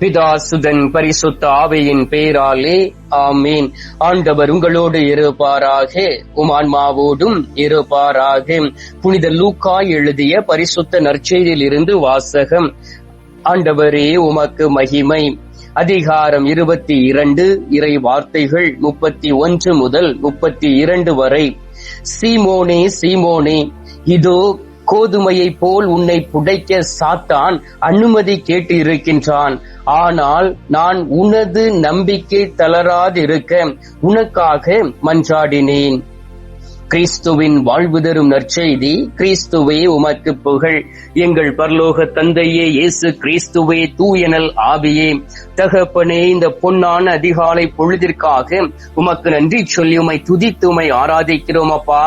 பிதா சுதன் பரிசுத்த ஆவையின் பெயராலே ஆமீன். ஆண்டவர் உங்களோடு இருப்பாராக உமான்மாவோடும் இருப்பாராக. புனித லூக்கா எழுதிய பரிசுத்த நற்செய்தியில் இருந்து வாசகம். ஆண்டவரே உமக்கு மகிமை. அதிகாரம் இருபத்தி இரண்டு இறை வார்த்தைகள் முப்பத்தி ஒன்று முதல் முப்பத்தி இரண்டு வரை. சீமோனே சீமோனே இதோ கோதுமையைப் போல் உன்னை புடைக்க சாத்தான் அனுமதி கேட்டு இருக்கின்றான் ஆனால் நான் உனது நம்பிக்கை தளராதிருக்க உனக்காக மன்றாடினேன். கிறிஸ்துவின் வாழ்வு தரும் நற்செய்தி கிறிஸ்துவே உமக்கு புகழ். எங்கள் பரலோக தந்தையே இயேசு கிறிஸ்துவே தூயனல் ஆவியே. தகப்பனே இந்த பொன்னான அதிகாலை பொழுதிற்காக உமக்கு நன்றி சொல்லி உமை துதித்து உமை ஆராதிக்கிறோம் அப்பா.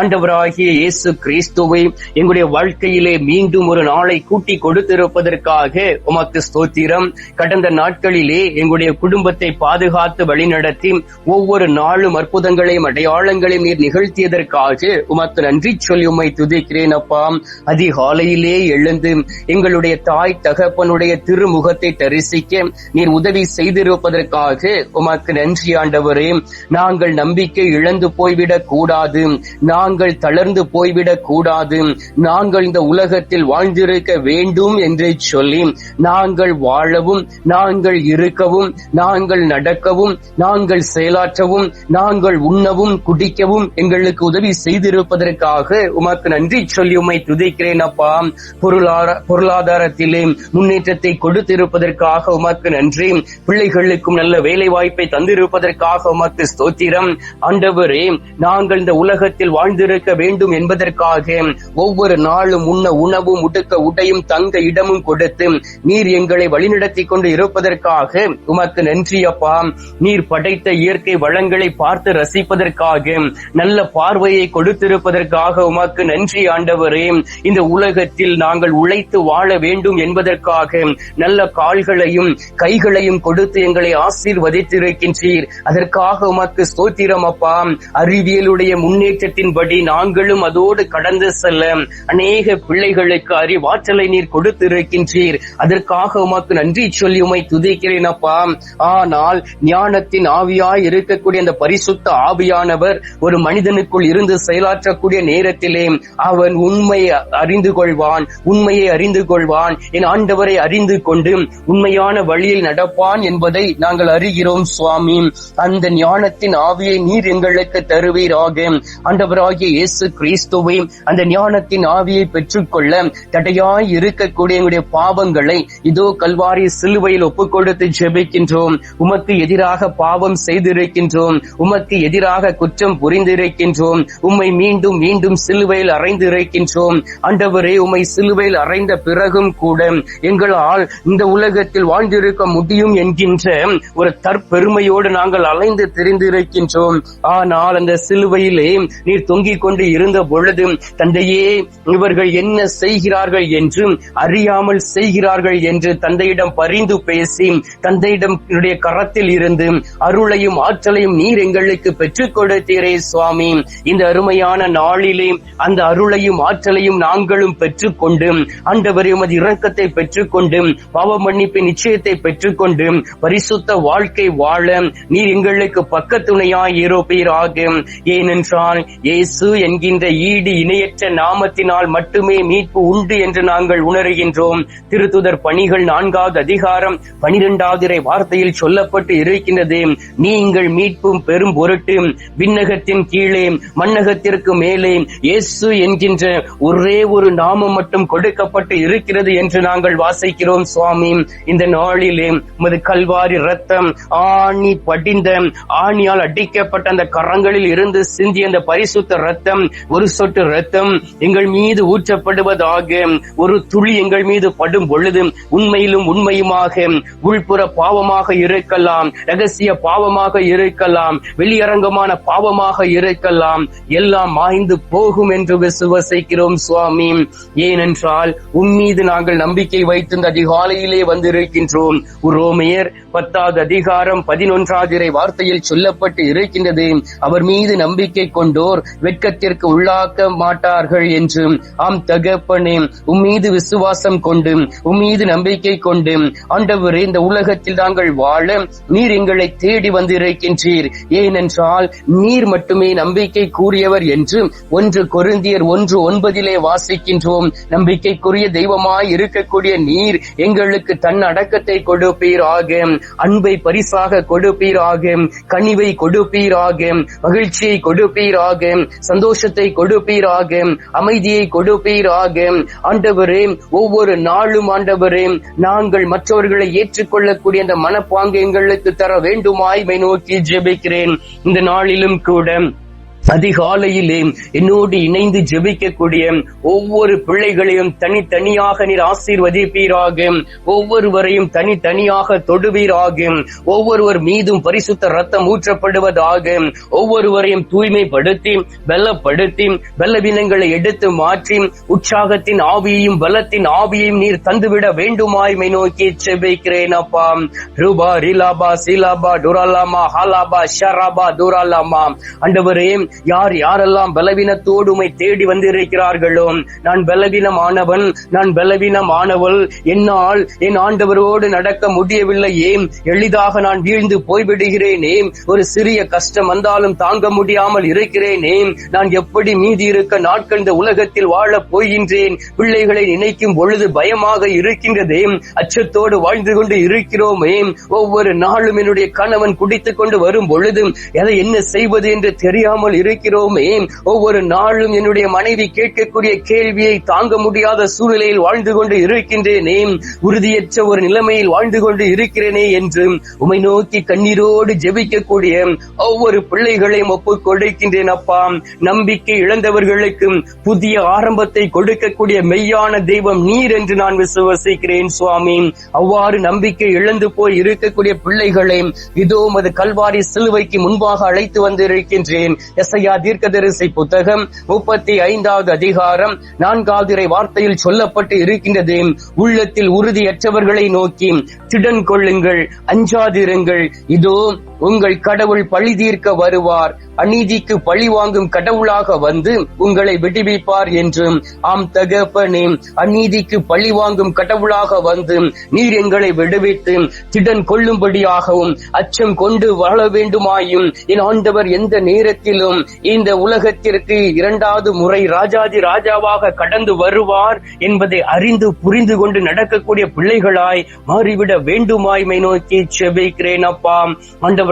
ஆண்டவராகிய இயேசு கிறிஸ்துவை எங்களுடைய வாழ்க்கையிலே மீண்டும் ஒரு நாளை கூட்டி கொடுத்திருப்பதற்காக உமக்கு ஸ்தோத்திரம். கடந்த நாட்களிலே எங்களுடைய குடும்பத்தை பாதுகாத்து வழிநடத்தி ஒவ்வொரு நாளும் அற்புதங்களையும் அடையாளங்களையும் நீர் நிகழ்த்தியதற்காக உமக்கு நன்றி சொல்லி உம்மை துதிக்கிறேன் அப்பா. அதிகாலையிலே எழுந்து எங்களுடைய தாய் தகப்பனுடைய திருமுகத்தை தரிசிக்க நீர் உதவி செய்திருப்பதற்காக உமக்கு நன்றி ஆண்டவரே. நாங்கள் நம்பிக்கை இழந்து போய்விடக் கூடாது. நாங்கள் தளர்ந்து போய்விடக் கூடாது. நாங்கள் இந்த உலகத்தில் வாழ்ந்திருக்க வேண்டும் என்று சொல்லி நாங்கள் வாழவும் நாங்கள் இருக்கவும் நாங்கள் நடக்கவும் நாங்கள் செயலாற்றவும் நாங்கள் உண்ணவும் குடிக்கவும் எங்களுக்கு எங்களுக்கு உதவி செய்திருப்பதற்காக உமக்கு நன்றி சொல்லி உமை துதிக்கிறேன் அப்பா. பொருளாதார பொருளாதாரத்திலே முன்னேற்றத்தை கொடுத்திருப்பதற்காக உமக்கு நன்றி. பிள்ளைகளுக்கும் நல்ல வேலை வாய்ப்பை தந்திருப்பதற்காக உமக்கு ஸ்தோத்திரம். ஆண்டவரே நாங்கள் இந்த உலகத்தில் வாழ்ந்திருக்க வேண்டும் என்பதற்காக ஒவ்வொரு நாளும் உண்ண உணவும் உடுக்க உடையும் தங்க இடமும் கொடுத்து நீர் எங்களை வழிநடத்தி கொண்டு இருப்பதற்காக உமக்கு நன்றி அப்பா. நீர் படைத்த இயற்கை வளங்களை பார்த்து ரசிப்பதற்காக நல்ல பார்வையை கொடுத்திருப்பதற்காக உமக்கு நன்றி ஆண்டவரே. இந்த உலகத்தில் நாங்கள் உழைத்து வாழ வேண்டும் என்பதற்காக நல்ல கால்களையும் கைகளையும் கொடுத்து எங்களை ஆசீர்வதித்திருக்கின்றீர். அதற்காக உமக்கு ஸ்தோத்திரம் அப்பா. அறிவியலுடைய முன்னேற்றத்தின்படி நாங்களும் அதோடு கடந்து செல்ல அநேக பிள்ளைகளுக்கு அறிவாற்றலை நீர் கொடுத்திருக்கின்றீர். அதற்காக உமக்கு நன்றி சொல்லி உமை துதிக்கிறேன் அப்பா. ஆனால் ஞானத்தின் ஆவியாய் இருக்கக்கூடிய அந்த பரிசுத்த ஆவியானவர் ஒரு மனிதனுக்கு மனிதனுக்குள் இருந்து செயலாற்றக்கூடிய நேரத்திலே அவன் உண்மையை அறிந்து கொள்வான் உண்மையை அறிந்து கொள்வான். என் ஆண்டவரை அறிந்து கொண்டு உண்மையான வழியில் நடப்பான் என்பதை நாங்கள் அறிகிறோம் சுவாமி. அந்த ஞானத்தின் ஆவியை நீர் எங்களுக்கு தருவீராக. ஆண்டவராகிய இயேசு கிறிஸ்துவை அந்த ஞானத்தின் ஆவியை பெற்றுக்கொள்ள தடையாய் இருக்கக்கூடிய எங்களுடைய பாவங்களை இதோ கல்வாரி சிலுவையில் ஒப்புக் கொடுத்து ஜெபிக்கின்றோம். உமக்கு எதிராக பாவம் செய்திருக்கின்றோம். உமக்கு எதிராக குற்றம் புரிந்திருக்கின்றோம். உம்மை மீண்டும் மீண்டும் சிலுவையில் அறைந்து இருக்கின்றோம் ஆண்டவரே உம்மை சிலுவையில் அறைந்த பிறகும் கூட எங்களால் இந்த உலகத்தில் வாழ்ந்திருக்க முடியும் என்கின்ற ஒரு தற்பெருமையோடு நாங்கள் அலைந்து தெரிந்திருக்கின்றோம் ஆனால் அந்த சிலுவையிலே நீர் தொங்கிக் கொண்டு இருந்த பொழுது தந்தையே இவர்கள் என்ன செய்கிறார்கள் என்று அறியாமல் செய்கிறார்கள் என்று தந்தையிடம் பரிந்து பேசி தந்தையிடம் என்னுடைய கரத்தில் இருந்து அருளையும் ஆற்றலையும் நீர் எங்களுக்கு பெற்றுக் கொடுத்தீரே சுவாமி. இந்த அருமையான நாளிலே அந்த அருளையும் ஆற்றலையும் நாங்களும் பெற்றுக்கொண்டு ஆண்டவரே உமது இரக்கத்தை பெற்றுக்கொண்டு பாவ மன்னிப்பின் நிச்சயத்தை பெற்றுக்கொண்டு பரிசுத்த வாழ்க்கை வாழ நீர் எங்களுக்கு பக்கத்துணையாய் இருப்பீராக ஏனென்றால் இயேசு என்கின்ற ஈடு இணையற்ற நாமத்தினால் மட்டுமே மீட்பு உண்டு என்று நாங்கள் உணர்கின்றோம். திருத்துதர் பணிகள் நான்காவது அதிகாரம் பனிரெண்டாவது வார்த்தையில் சொல்லப்பட்டு இருக்கின்றது. நீங்கள் மீட்பும் பெரும் பொருட்டு விண்ணகத்தின் கீழே மண்ணகத்திற்கு மேலே இயேசு என்கின்ற ஒரே ஒரு நாமம் மட்டும் கொடுக்கப்பட்டு இருக்கிறது என்று நாங்கள் வாசிக்கிறோம் சுவாமி. இந்த நாளிலே உமது கல்வாரி ரத்தம் ஆணி படிந்த ஆணியால் அடிக்கப்பட்ட அந்த கரங்களில் இருந்து சிந்திய அந்த பரிசுத்த ரத்தம் ஒரு சொட்டு ரத்தம் எங்கள் மீது ஊற்றப்படுவதாக ஒரு துளி எங்கள் மீது படும் பொழுது உண்மையிலும் உண்மையுமாக உள்புற பாவமாக இருக்கலாம் ரகசிய பாவமாக இருக்கலாம் வெளியரங்கமான பாவமாக இருக்கலாம். எல்லாம் எல்லாம் மாய்ந்து போகும் என்று விசுவசிக்கிறோம் சுவாமி. ஏனென்றால் உம்மீது நாங்கள் நம்பிக்கை வைத்து அதிகாலையிலே வந்திருக்கின்றோம். ரோமையர் பத்தாவது அதிகாரம் பதினொன்றாவது வார்த்தையில் சொல்லப்பட்டு இருக்கின்றது. அவர் மீது நம்பிக்கை கொண்டோர் வெட்கத்திற்கு உள்ளாக்க மாட்டார்கள் என்று. ஆம் தகப்பனே உம்மீது விசுவாசம் கொண்டு உம்மீது நம்பிக்கை கொண்டு ஆண்டவர் இந்த உலகத்தில் நாங்கள் வாழ நீர் எங்களை தேடி வந்திருக்கின்றீர். ஏனென்றால் நீர் மட்டுமே நம்பிக்கை கூறியவர் என்று ஒன்று கொருந்தியர் ஒன்று ஒன்பதிலே வாசிக்கின்றோம். நம்பிக்கைக்குரிய தெய்வமாய் இருக்கக்கூடிய நீர் எங்களுக்கு தன் அடக்கத்தை கொடுப்பீராக. அன்பை பரிசாக கொடுப்பீராக. கனிவை கொடுப்பீராக. மகிழ்ச்சியை கொடுப்பீராக. சந்தோஷத்தை கொடுப்பீராக. அமைதியை கொடுப்பீராக. ஆண்டவரே ஒவ்வொரு நாளும் ஆண்டவரே நாங்கள் மற்றவர்களை ஏற்றுக்கொள்ளக்கூடிய அந்த மனப்பாங்கு எங்களுக்கு தர வேண்டுமாய் நோக்கி ஜெபிக்கிறேன். இந்த நாளிலும் கூட அதிகாலையிலே என்னோடு இணைந்து ஜெபிக்கக்கூடிய ஒவ்வொரு பிள்ளைகளையும் தனித்தனியாக நீர் ஆசீர்வதிப்பீராக. ஒவ்வொருவரையும் தனித்தனியாக தொடுவீராக. ஒவ்வொருவர் மீதும் பரிசுத்த ரத்தம் ஊற்றப்படுவதாக. ஒவ்வொருவரையும் தூய்மைப்படுத்தி வெல்லப்படுத்தி வெல்லவினங்களை எடுத்து மாற்றி உற்சாகத்தின் ஆவியையும் பலத்தின் ஆவியையும் நீர் தந்துவிட வேண்டுமாய்மை நோக்கி செபிக்கிறேன் அப்பா. ரூபா ரிலாபா சீலாபா டுராலாமா ஹாலாபா ஷராபா துராலாமா அண்டவரே யார் யாரெல்லாம் பலவீனத்தோடு உமை தேடி வந்திருக்கிறார்களோ நான் பலவீனமானவன் நான் பலவீனமானவள். என்னால் என் ஆண்டவரோடு நடக்க முடியவில்லையே. எளிதாக நான் வீழ்ந்து போய்விடுகிறேனே. ஒரு சிறிய கஷ்டம் வந்தாலும் தாங்க முடியாமல் இருக்கிறேனே. நான் எப்படி மீதி இருக்க நாட்கள் இந்த உலகத்தில் வாழப் போகின்றேன்? பிள்ளைகளை நினைக்கும் பொழுது பயமாக இருக்கின்றதே. அச்சத்தோடு வாழ்ந்து கொண்டு இருக்கிறோமே. ஒவ்வொரு நாளும் என்னுடைய கணவன் குடித்துக் கொண்டு வரும் பொழுதும் எதை என்ன செய்வது என்று தெரியாமல் இருக்கிறோமே. ஒவ்வொரு நாளும் என்னுடைய மனைவி கேட்கக்கூடிய கேள்வியை தாங்க முடியாத சூழ்நிலையில் வாழ்ந்து கொண்டு இருக்கின்றேனே. உறுதியற்ற ஒரு நிலைமையில் வாழ்ந்து கொண்டு இருக்கிறேனே என்று உமை நோக்கி கண்ணீரோடு ஜெபிக்கக்கூடிய ஒவ்வொரு பிள்ளைகளையும் ஒப்புக் கொடுக்கின்றேன் அப்பா. நம்பிக்கை இழந்தவர்களுக்கு புதிய ஆரம்பத்தை கொடுக்கக்கூடிய மெய்யான தெய்வம் நீர் என்று நான் விசுவசிக்கிறேன் சுவாமி. அவ்வாறு நம்பிக்கை இழந்து போய் இருக்கக்கூடிய பிள்ளைகளை இதோ மது கல்வாரி சிலுவைக்கு முன்பாக அழைத்து வந்திருக்கின்றேன். எஸ்ஐயா தீர்க்கதரிசி புத்தகம் முப்பத்தி ஐந்தாவது அதிகாரம் நான்காவது இறை வார்த்தையில் சொல்லப்பட்டு இருக்கின்றது. உள்ளத்தில் உறுதியற்றவர்களை நோக்கி திடன் கொள்ளுங்கள் அஞ்சாதிருங்கள். இதோ உங்கள் கடவுள் பழி தீர்க்க வருவார். அநீதிக்கு பழி வாங்கும் கடவுளாக வந்து உங்களை விடுவிப்பார் என்றும் ஆம் தகப்பனே அநீதிக்கு பழி வாங்கும் கடவுளாக வந்து நீர் எங்களை விடுவித்து திடன் கொள்ளும்படியாகவும் அச்சம் கொண்டு வாழ வேண்டுமாயும் என் ஆண்டவர் எந்த நேரத்திலும் இந்த உலகத்திற்கு இரண்டாவது முறை ராஜாதி ராஜாவாக கடந்து வருவார் என்பதை அறிந்து புரிந்து கொண்டு நடக்கக்கூடிய பிள்ளைகளாய் மாறிவிட வேண்டுமாய்மை நோக்கி செபிக்கிறேன் அப்பா.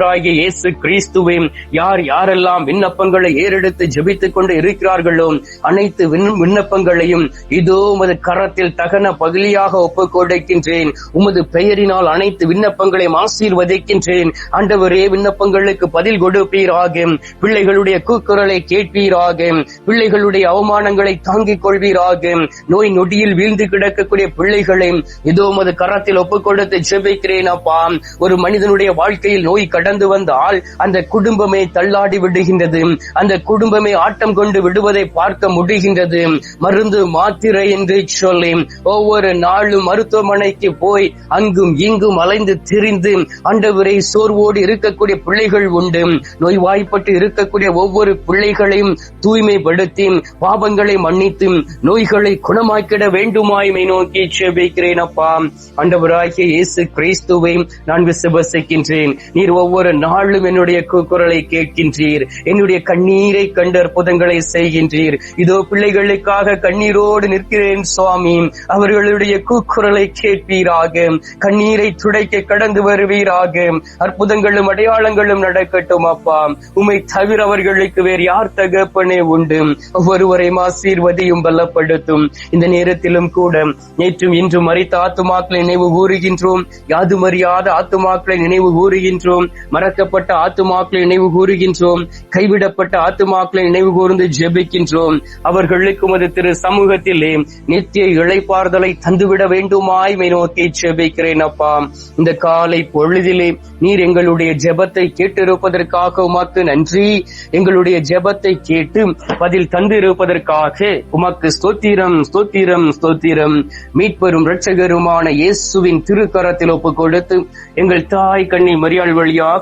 ஆண்டவராகிய இயேசு கிறிஸ்துவே யார் யாரெல்லாம் விண்ணப்பங்களை ஏறெடுத்து ஜெபித்துக் கொண்டு இருக்கிறார்களோ அனைத்து விண்ணப்பங்களையும் இதோ உமது கரத்தில் தகன பகுதியாக ஒப்புக் கொடுக்கின்றேன் உமது பெயரினால் அனைத்து விண்ணப்பங்களையும் ஆசீர்வதிக்கின்றேன். ஆண்டவரே விண்ணப்பங்களுக்கு பதில் கொடுப்பீராக. பிள்ளைகளுடைய கூக்குரலை கேட்பீராக. பிள்ளைகளுடைய அவமானங்களை தாங்கிக் கொள்வீராக. நோய் நொடியில் வீழ்ந்து கிடக்கக்கூடிய பிள்ளைகளை இதோ உமது கரத்தில் ஒப்புக் கொடுத்து ஜெபிக்கிறேன் அப்பா. ஒரு மனிதனுடைய வாழ்க்கையில் நோய் கடந்து வந்தால் அந்த குடும்பமே தள்ளாடி விடுகின்றது. அந்த குடும்பமே ஆட்டம் கொண்டு விடுவதை பார்க்க முடிகின்றது. மருந்து மாத்திரை என்று சொல்லி ஒவ்வொரு நாளும் மருத்துவமனைக்கு போய் அங்கும் இங்கும் அலைந்து திரிந்து அண்டவரை சோர்வோடு இருக்கக்கூடிய பிள்ளைகள் உண்டு. நோய்வாய்ப்பட்டு இருக்கக்கூடிய ஒவ்வொரு பிள்ளைகளையும் தூய்மைப்படுத்தி பாவங்களை மன்னித்து நோய்களை குணமாக்கிட வேண்டுமாய்மை நோக்கி செபிக்கிறேன் அப்பா. அண்டவராகிய இயேசு கிறிஸ்துவை நான் விசுவசிக்கின்றேன். நீர் ஒவ்வொரு நாளும் என்னுடைய கூக்குரலை குரலை கேட்கின்றீர். என்னுடைய கண்ணீரை கண்டு அற்புதங்களை செய்கின்றீர். இதோ பிள்ளைகளுக்காக கண்ணீரோடு நிற்கிறேன் சுவாமி. அவர்களுடைய கூக்குரலை கேட்பீராக. கண்ணீரை துடைக்க கடந்து வருவீராக. அற்புதங்களும் அடையாளங்களும் நடக்கட்டும் அப்பா. உம்மை தவிர அவர்களுக்கு வேறு யார் தகப்பனே உண்டு? ஒவ்வொருவரையும் ஆசீர்வதியும் பலப்படுத்தும். இந்த நேரத்திலும் கூட நேற்றும் இன்றும் மறித்த ஆத்துமாக்களை நினைவு கூறுகின்றோம். யாது மறியாத ஆத்துமாக்களை நினைவு கூறுகின்றோம். மறக்கப்பட்ட ஆத்துமாக்களை நினைவு கூறுகின்றோம். கைவிடப்பட்ட ஆத்துமாக்களை நினைவு கூர்ந்து ஜெபிக்கின்றோம். அவர்களுக்கு உமது திரு சமூகத்திலே நித்திய இழைப்பார்தலை தந்துவிட வேண்டுமாய்மை நோக்கி ஜெபிக்கிறேன் அப்பா. இந்த காலை பொழுதிலே நீர் எங்களுடைய ஜெபத்தை கேட்டிருப்பதற்காக உமக்கு நன்றி. எங்களுடைய ஜெபத்தை கேட்டு பதில் தந்திருப்பதற்காக உமக்கு ஸ்தோத்திரம் ஸ்தோத்திரம் ஸ்தோத்திரம். மீட்பெரும் இரட்சகருமான இயேசுவின் திருக்கரத்தில் ஒப்பு கொடுத்து எங்கள் தாய் கண்ணி மரியாள் வழியாக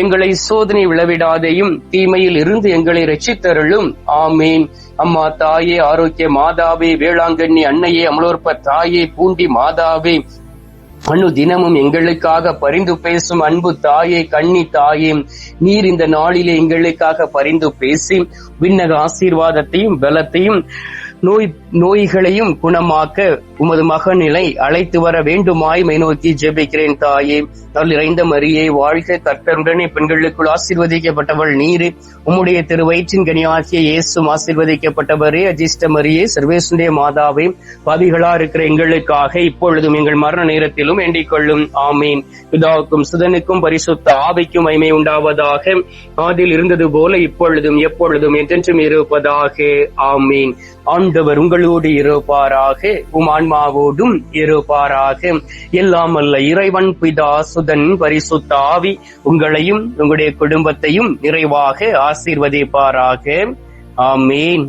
எங்களை சோதனை விளவிடாதையும் தீமையில் இருந்து எங்களை ரட்சித்தருளும் ஆமீன். அம்மா தாயே ஆரோக்கிய மாதாவே வேளாங்கண்ணி அன்னையே அமலோற்ப தாயே பூண்டி மாதாவே. அனு தினமும் எங்களுக்காக பரிந்து பேசும் அன்பு தாயே கண்ணி தாயே. நீர் இந்த நாளிலே எங்களுக்காக பரிந்து பேசி விண்ணக ஆசீர்வாதத்தையும் பலத்தையும் நோய் நோய்களையும் குணமாக்க உமது மகனிலை அழைத்து வர வேண்டுமாய் மை நோக்கி ஜெபிக்கிறேன் தாயே. அவள் இறைந்த மரியே வாழ்க கர்த்தருடனே பெண்களுக்குள் ஆசீர்வதிக்கப்பட்டவள் நீரே. உம்முடைய திரு வயிற்றின் கனியாகிய இயேசும் ஆசீர்வதிக்கப்பட்டவரே அஜிஷ்ட மரியே சர்வேசுடைய மாதாவே. பாவிகளா இருக்கிற எங்களுக்காக இப்பொழுதும் எங்கள் மரண நேரத்திலும் வேண்டிக் கொள்ளும். ஆமீன். பிதாவுக்கும் சுதனுக்கும் பரிசுத்த ஆவிக்கும் மைமை உண்டாவதாக. ஆதில் இருந்தது போல இப்பொழுதும் எப்பொழுதும் என்றென்றும் இருப்பதாக. ஆமீன். ஆண்டவர் உங்களோடு இருப்பாராக. உம் ஆன்மாவோடும் இருப்பாராக. எல்லாம் அல்ல இறைவன் பிதா சுதன் பரிசுத்த ஆவி உங்களையும் உங்களுடைய குடும்பத்தையும் நிறைவாக ஆசீர்வதிப்பாராக. ஆமீன்.